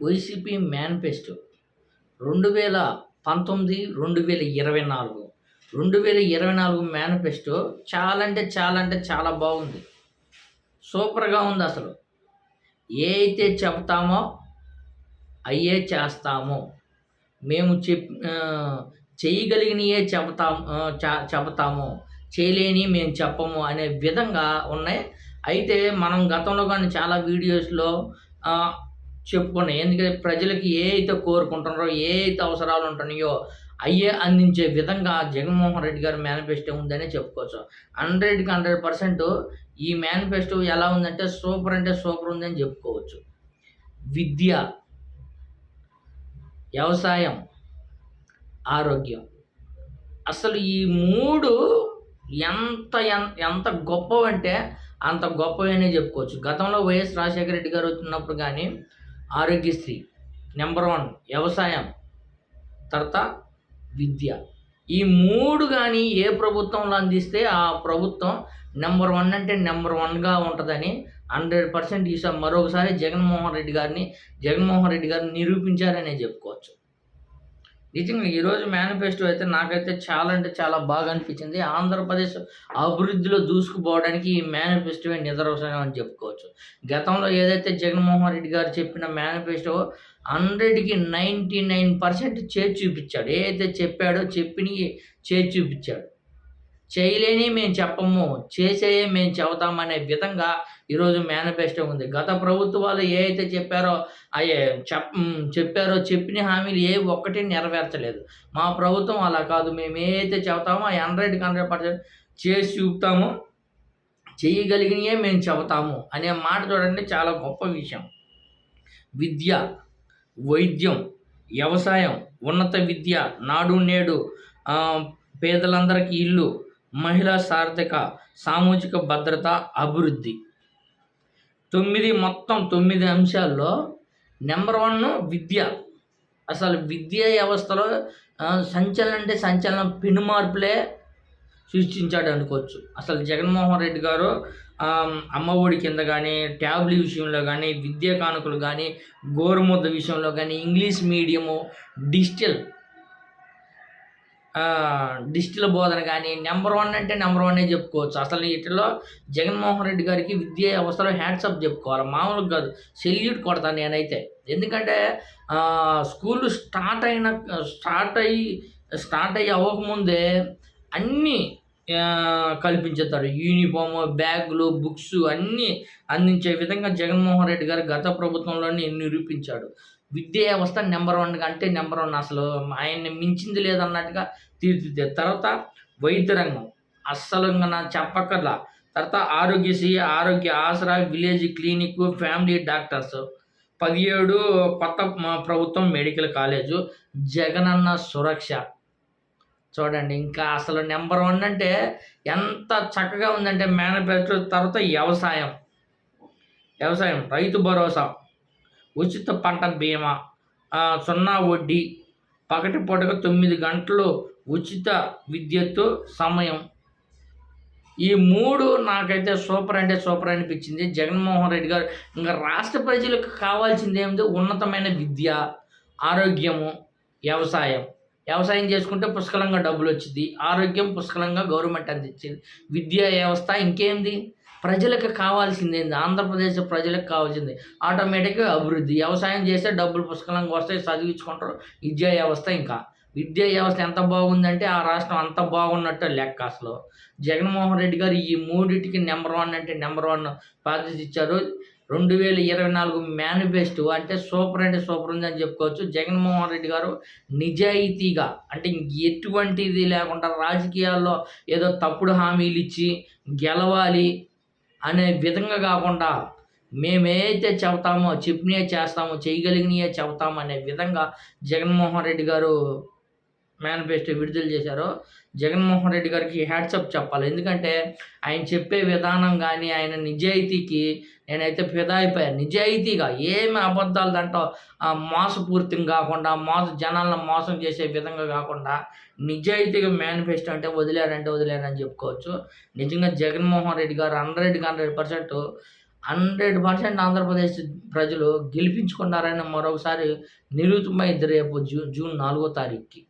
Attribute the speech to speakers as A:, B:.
A: YCP manifesto రెండు వేల పంతొమ్మిది రెండు వేల ఇరవై నాలుగు. రెండు వేల ఇరవై నాలుగు మేనిఫెస్టో చాలా అంటే చాలా అంటే చాలా బాగుంది. సూపర్గా ఉంది అసలు. ఏ అయితే చెప్తామో అయ్యే చేస్తాము. మేము చెప్ చేయగలిగినయే చెబుతాం చెబుతాము. చేయలేని మేము చెప్పము అనే విధంగా ఉన్నాయి. అయితే మనం గతంలో కానీ చాలా వీడియోస్లో చెప్పుకున్నాయి. ఎందుకంటే ప్రజలకి ఏ అయితే కోరుకుంటున్నారో ఏ అయితే అవసరాలు ఉంటున్నాయో అయ్యే అందించే విధంగా జగన్మోహన్ రెడ్డి గారి మేనిఫెస్టో ఉందనే చెప్పుకోవచ్చు. హండ్రెడ్కి హండ్రెడ్ పర్సెంట్ ఈ మేనిఫెస్టో ఎలా ఉందంటే సూపర్ అంటే సూపర్ ఉందని చెప్పుకోవచ్చు. విద్య వ్యవసాయం ఆరోగ్యం. అసలు ఈ మూడు ఎంత ఎంత గొప్పవంటే అంత గొప్పవనే చెప్పుకోవచ్చు. గతంలో వైఎస్ రాజశేఖర రెడ్డి గారు వచ్చినప్పుడు కానీ ఆరోగ్యశ్రీ. నెంబర్ వన్ వ్యవసాయం. తర్వాత విద్య. ఈ మూడు కానీ ఏ ప్రభుత్వంలో అందిస్తే ఆ ప్రభుత్వం నెంబర్ వన్ అంటే నెంబర్ వన్గా ఉంటుందని హండ్రెడ్ పర్సెంట్ ఈసారి మరొకసారి జగన్మోహన్ రెడ్డి గారిని జగన్మోహన్ రెడ్డి గారిని నిరూపించారనే చెప్పుకోవచ్చు. నిజంగా ఈరోజు మేనిఫెస్టో అయితే నాకైతే చాలా అంటే చాలా బాగా అనిపించింది. ఆంధ్రప్రదేశ్ అభివృద్ధిలో దూసుకుపోవడానికి ఈ మేనిఫెస్టోవే నిదర్శనం అని చెప్పుకోవచ్చు. గతంలో ఏదైతే జగన్మోహన్ రెడ్డి గారు చెప్పిన మేనిఫెస్టో హండ్రెడ్కి నైంటీ నైన్ పర్సెంట్ చేర్చి చూపించాడు. ఏదైతే చెప్పాడో చెప్పినవి చేర్చి చూపించాడు. చేయలేని మేము చెప్పము చేసేయే మేము చెబుతామనే విధంగా ఈరోజు మేనిఫెస్టో ఉంది. గత ప్రభుత్వాలు ఏ అయితే చెప్పారో అయ్యే చెప్ చెప్పారో చెప్పిన హామీలు ఏ ఒక్కటి నెరవేర్చలేదు. మా ప్రభుత్వం అలా కాదు. మేము ఏ అయితే చెబుతామో ఆ హండ్రెడ్కి హండ్రెడ్ పర్సెంట్ చేసి చూపుతాము చేయగలిగినయే మేము చెబుతాము అనే మాట చూడండి. చాలా గొప్ప విషయం. విద్య వైద్యం వ్యవసాయం ఉన్నత విద్య నాడు నేడు పేదలందరికీ ఇల్లు మహిళా సార్థక సామాజిక భద్రత అభివృద్ధి. తొమ్మిది మొత్తం తొమ్మిది అంశాల్లో నెంబర్ వన్ విద్య. అసలు విద్యా వ్యవస్థలో సంచలనం అంటే సంచలనం పెను మార్పులే సృష్టించాడు అనుకోవచ్చు. అసలు జగన్మోహన్ రెడ్డి గారు అమ్మఒడి కింద కానీ ట్యాబ్లెట్ విషయంలో కానీ విద్యా కానుకలు కానీ గోరుముద్ద విషయంలో కానీ ఇంగ్లీష్ మీడియము డిజిటల్ డిజిటల్ బోధన కానీ నెంబర్ వన్ అంటే నెంబర్ వన్ చెప్పుకోవచ్చు. అసలు వీటిలో జగన్మోహన్ రెడ్డి గారికి విద్యా వ్యవస్థలో హ్యాండ్సప్ చెప్పుకోవాలి? మామూలుగా కాదు. సెల్యూట్ కొడతాను నేనైతే. ఎందుకంటే స్కూల్ స్టార్ట్ అయిన స్టార్ట్ అయ్యి స్టార్ట్ అయ్యి అవ్వకముందే అన్నీ ఆ, కల్పించేస్తాడు యూనిఫామ్ బ్యాగులు బుక్స్ అన్నీ అందించే విధంగా జగన్మోహన్ రెడ్డి గారు గత ప్రభుత్వంలోనే నిరూపించాడు. విద్యా వ్యవస్థ నెంబర్ వన్ అంటే నెంబర్ వన్ అసలు ఆయన్ని మించింది లేదన్నట్టుగా తీర్చిదే తర్వాత వైద్య రంగం. అస్సలు నా చెప్పక్కర్లా. తర్వాత Aarogyasri Aarogya Asara village clinic family doctors. పదిహేడు కొత్త ప్రభుత్వం మెడికల్ కాలేజు. జగనన్న సురక్ష. చూడండి ఇంకా అసలు నెంబర్ వన్ అంటే ఎంత చక్కగా ఉందంటే మేనిఫెస్టో తర్వాత వ్యవసాయం. వ్యవసాయం రైతు భరోసా. ఉచిత పంట బీమా సున్నా వడ్డీ పగటి పూటగా తొమ్మిది గంటలు ఉచిత విద్యతో సమయం. ఈ మూడు నాకైతే సూపర్ అంటే సూపర్ అనిపించింది. జగన్మోహన్ రెడ్డి గారు ఇంకా రాష్ట్ర ప్రజలకు కావాల్సింది ఏమిటి? ఉన్నతమైన విద్య ఆరోగ్యము వ్యవసాయం. వ్యవసాయం చేసుకుంటే పుష్కలంగా డబ్బులు వచ్చింది. ఆరోగ్యం పుష్కలంగా గవర్నమెంట్ అందించింది. విద్యా వ్యవస్థ ఇంకేంది ప్రజలకు కావాల్సింది ఏంది? ఆంధ్రప్రదేశ్ ప్రజలకు కావాల్సింది. ఆటోమేటిక్గా అభివృద్ధి. వ్యవసాయం చేస్తే డబ్బులు పుష్కలంగా వస్తాయి చదివించుకుంటారు. విద్యా వ్యవస్థ ఇంకా. విద్యా వ్యవస్థ ఎంత బాగుందంటే ఆ రాష్ట్రం అంత బాగున్నట్టు లెక్క అసలు. జగన్మోహన్ రెడ్డి గారు ఈ మూడింటికి నెంబర్ వన్ అంటే నెంబర్ వన్ బాధ్యత ఇచ్చారు. రెండు వేల ఇరవై నాలుగు మేనిఫెస్టో అంటే సూపర్ అంటే సూపర్ ఉందని చెప్పుకోవచ్చు. జగన్మోహన్ రెడ్డి గారు నిజాయితీగా అంటే ఎటువంటిది లేకుండా రాజకీయాల్లో ఏదో తప్పుడు హామీలు ఇచ్చి గెలవాలి అనే విధంగా కాకుండా మేమేదైతే చెబుతామో చెప్పినవి చేస్తామో చేయగలిగినయే చెబుతామో అనే విధంగా జగన్మోహన్ రెడ్డి గారు మేనిఫెస్టో విడుదల చేశారో జగన్మోహన్ రెడ్డి గారికి హ్యాట్సప్ చెప్పాలి. ఎందుకంటే ఆయన చెప్పే విధానం కానీ ఆయన నిజాయితీకి నేనైతే ఫిదా అయిపోయాను నిజాయితీగా ఏమి అబద్ధాలు దాంట్లో ఆ, కాకుండా మోస జనాలను మోసం చేసే విధంగా కాకుండా నిజాయితీగా మేనిఫెస్టో అంటే వదిలేరంటే వదిలేరని చెప్పుకోవచ్చు. నిజంగా జగన్మోహన్ రెడ్డి గారు హండ్రెడ్కి hundred percent hundred percent Andhra Pradesh ప్రజలు గెలిపించుకున్నారని మరొకసారి నిరూపితమైంది రేపు జూ జూన్ నాలుగో తారీఖుకి.